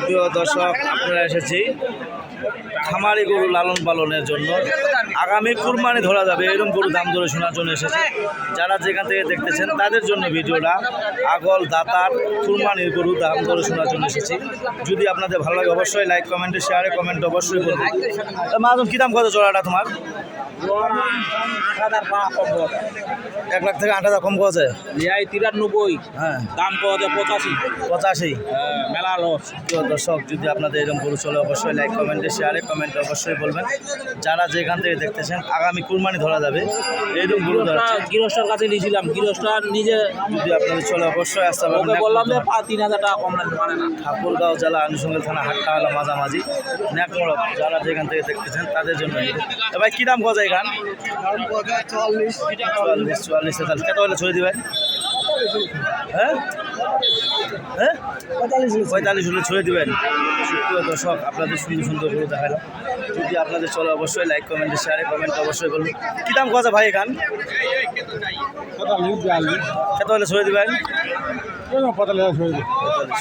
প্রিয় দর্শক, আপনারা এসেছি খামারি গরু লালন পালনের জন্য। আগামী কুরবানি ধরা যাবে, এরকম গরু দাম ধরে শোনার জন্য এসেছি। যারা যেখান থেকে দেখতেছেন, তাদের জন্য ভিডিওটা আগল দাতার কুরবানির গরু দাম ধরে শোনার জন্য এসেছি। যদি আপনাদের ভালো লাগে, অবশ্যই লাইক কমেন্টে শেয়ারে কমেন্ট অবশ্যই করবেন মাদম কী দাম কত জোড়াটা তোমার? এক লাখ থেকে আট হাজার কম কত আছে লিয়াই তিরানব্বই। হ্যাঁ। দাম পাওয়া যায় পঁচাশি। পঁচাশি? হ্যাঁ, মেলা লস। প্রিয় দর্শক যদি আপনাদের এরকম গরু চলে অবশ্যই লাইক কমেন্টে শেয়ারে কমেন্টে অবশ্যই বলবেন। যারা যেখান থেকে দেখতেছেন আগামী কুরবানি ধরা যাবে। এইরকম গরু গৃহস্থর কাছে নিয়েছিলাম। গৃহস্থর নিজে যদি আপনাদের চলে অবশ্যই আসতে ওকে পারবেন বললাম যে তিন হাজার টাকা কম লাগবে মানে না। ঠাকুরগাঁও জেলা আনুষঙ্গিক থানা হাটটা হলো মাঝামাঝি ন্যাকমড়ক যারা যেখান থেকে দেখতেছেন তাদের জন্য। তো ভাই কী দাম কথা এখান চুয়াল্লিশ চুয়াল্লিশ, তেতাল্লিশ। কত হলে ছড়িয়ে দিবেন? হ্যাঁ? হ্যাঁ? পঁয়তাল্লিশ হলে ছড়িয়ে দিবেন। সুপ্রিয় দর্শক, আপনাদের সুন্দর সুন্দর করে দেখালাম। যদি আপনাদের চলে, অবশ্যই লাইক কমেন্টে শেয়ারে কমেন্ট অবশ্যই করুন। কী দাম কথা ভাই এখান কত হলে ছড়িয়ে দিবেন?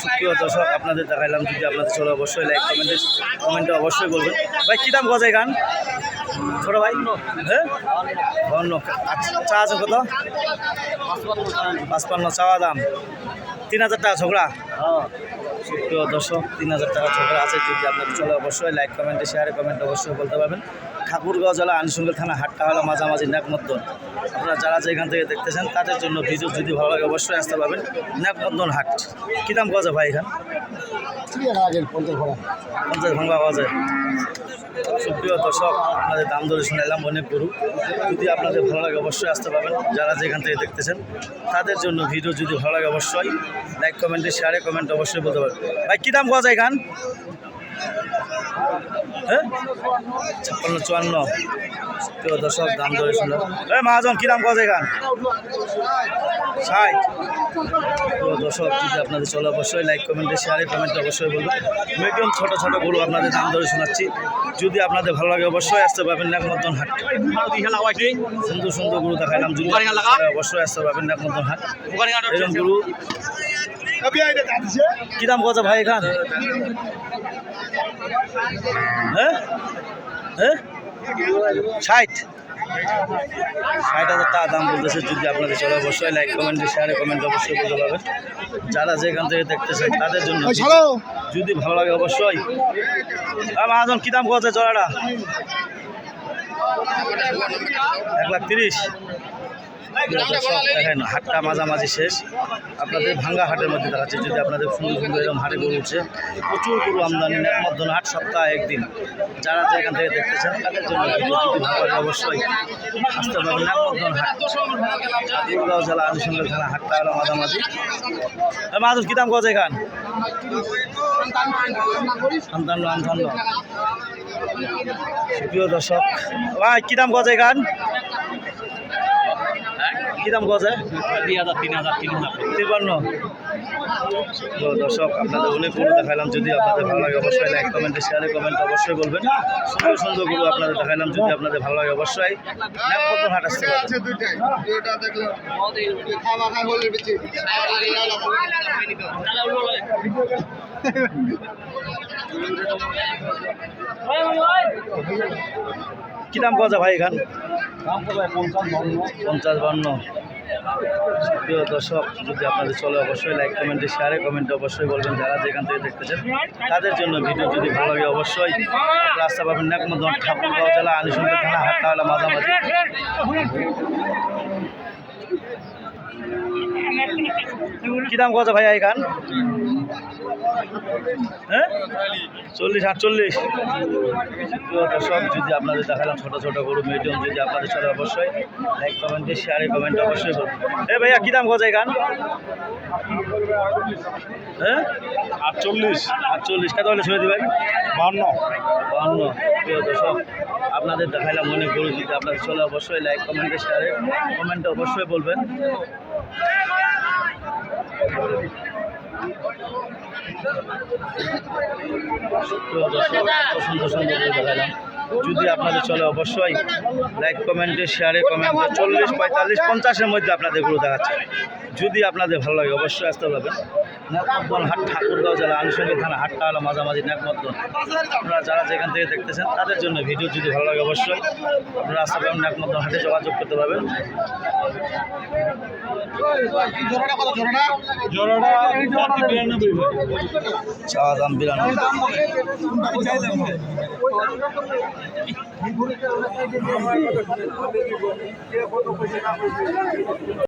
সুপ্রিয় দর্শক, আপনাদের দেখাইলাম। যদি আপনাদের চলে, অবশ্যই লাইক কমেন্টে কমেন্টে অবশ্যই বলবেন ভাই, কী দাম গজায় গান? ছোটো ভাই? হ্যাঁ? আচ্ছা চা আছে কত? পাঁচপান্ন, চাওয়া দাম। তিন হাজার টাকা ছোকরা সুপ্রিয় দর্শক, তিন হাজার টাকা ছোকরা আছে। যদি আপনার চলে, অবশ্যই লাইক কমেন্টে শেয়ারে কমেন্ট অবশ্যই বলতে পারবেন। ঠাকুরগাঁও জেলা আনুষঙ্গিক থানা হাটটা হলো মাঝামাঝি ন্যাকমদ্দন। আপনারা যারা যেখান থেকে দেখতেছেন, তাদের জন্য ভিডিও যদি ভালো লাগে, অবশ্যই আসতে পারবেন। ন্যাকমদ্দন হাট। কী দাম গজা ভাই এখান? পঞ্চাশ ভাঙা যায়। সুপ্রিয় দর্শক, আপনাদের দাম ধরে শুনেলাম অনেক গরু। যদি আপনাদের ভালো লাগে, অবশ্যই আসতে পারবেন। যারা যেখান থেকে দেখতেছেন, তাদের জন্য ভিডিও যদি ভালো লাগে, অবশ্যই লাইক কমেন্টে শেয়ারে কমেন্ট অবশ্যই বলতে পারবেন। ভাই, কী দাম যায় গান হ্যাঁ? ছাপ্পান্ন চুয়ান্ন। প্রিয় দর্শক দাম ধরে শুনলাম এই মহাজন কী দাম যায় গান ষাট। প্রিয় দর্শক যদি আপনাদের চলে অবশ্যই লাইক কমেন্টে শেয়ারে কমেন্টে অবশ্যই বলবেন। মিডিয়াম ছোট ছোট গরু আপনাদের দাম ধরে শোনাচ্ছি। যদি আপনাদের ভালো লাগে অবশ্যই আসতে পারবেন নাকমদ্দন হাট। সুন্দর সুন্দর গরু দেখাইলাম যদি অবশ্যই আসতে পারবেন নাকমদ্দন হাট। এরকম গরু কি দাম কত ভাই এখান? হ্যাঁ? হ্যাঁ? ষাট। ষাট হাজার টাকা দাম বলতেছে যদি আপনাদের চলে অবশ্যই লাইক কমেন্ট শেয়ারে কমেন্ট অবশ্যই বলতে পারবেন যারা যেখান থেকে দেখতেছেন তাদের জন্য যদি ভালো লাগে অবশ্যই। মহাজন কী দাম কত চড়াটা এক লাখ তিরিশ। দেখেন, হাটটা মাঝামাঝি শেষ। আপনাদের ভাঙ্গা হাটের মধ্যে দেখাচ্ছে, যদি আপনাদের সুন্দর সুন্দর এরকম হাটে গরু উঠছে, প্রচুর গরু আমদানি মধ্যন হাট সপ্তাহে একদিন। যারা যেখান থেকে দেখতেছেন, তাদের জন্য অবশ্যই আসতে পারবেন মধ্যন হাট। ঠাকুরগাঁও জেলা আনুষঙ্গিক হাটটা হলো মাঝামাঝি। মাদুর কী দাম কত এখান? সন্তান্ন আন্তান্ন প্রিয় দর্শক, ভাই, কী দাম কত এখান? কী দাম দুই হাজার তিন হাজার তিন হাজার তিপ্পান্ন তো দর্শক আপনাদের অনেক গরু দেখাইলাম যদি আপনাদের ভালো লাগে অবশ্যই লাইক কমেন্টে শেয়ারে কমেন্ট অবশ্যই বলবেন। সুন্দর সুন্দর গরু আপনাদের দেখাইলাম যদি আপনাদের ভালো লাগে অবশ্যই। হাট আসতে পারেন কী দাম গজা ভাই এখান? পঞ্চাশ বান্ন। প্রিয় দর্শক যদি আপনাদের চলে অবশ্যই লাইক কমেন্টে শেয়ারে কমেন্টে অবশ্যই বলবেন যারা যেখান থেকে দেখতেছেন তাদের জন্য ভিডিও যদি ভালো লাগে অবশ্যই রাস্তা পাবেন না কোনো ঠাকুরগাঁও জেলা আনুষঙ্গিক থানা হাটটা হলো মাঝামাঝি। কী দাম কত ভাইয়া এখান? হ্যাঁ? চল্লিশ আটচল্লিশ। দর্শক যদি আপনাদের দেখালাম ছোটো ছোটো গরু মিডিয়াম যদি আপনাদের সাথে অবশ্যই লাইক কমেন্টে শেয়ারে কমেন্ট অবশ্যই করুন। এ ভাইয়া কী দাম কত এখান হ্যাঁ? আটচল্লিশ। আটচল্লিশ। কত হলে ছেড়ে দেবেন? বান্ন প্রিয় দর্শক আপনাদের দেখাইলাম মনে গরু যদি আপনাদের চলে অবশ্যই লাইক কমেন্টে শেয়ারে কমেন্টে অবশ্যই বলবেন। যদি আপনাদের চলে অবশ্যই লাইক কমেন্টে শেয়ারে কমেন্টে চল্লিশ, পঁয়তাল্লিশ, পঞ্চাশের মধ্যে আপনাদের এগুলো দেখাচ্ছে। যদি আপনাদের ভালো লাগে, অবশ্যই আসতে পারবেন। নাকমদ্দন হাট, ঠাকুরগাঁও জেলা আনুষঙ্গিক থানা হাটটা হলো মাঝামাঝি নাকমদ্দন আপনারা যারা যেখান থেকে দেখতেছেন, তাদের জন্য ভিডিও যদি ভালো লাগে অবশ্যই, আপনারা আসতে পারবেন নাকমদ্দন হাটে যোগাযোগ করতে পারবেন।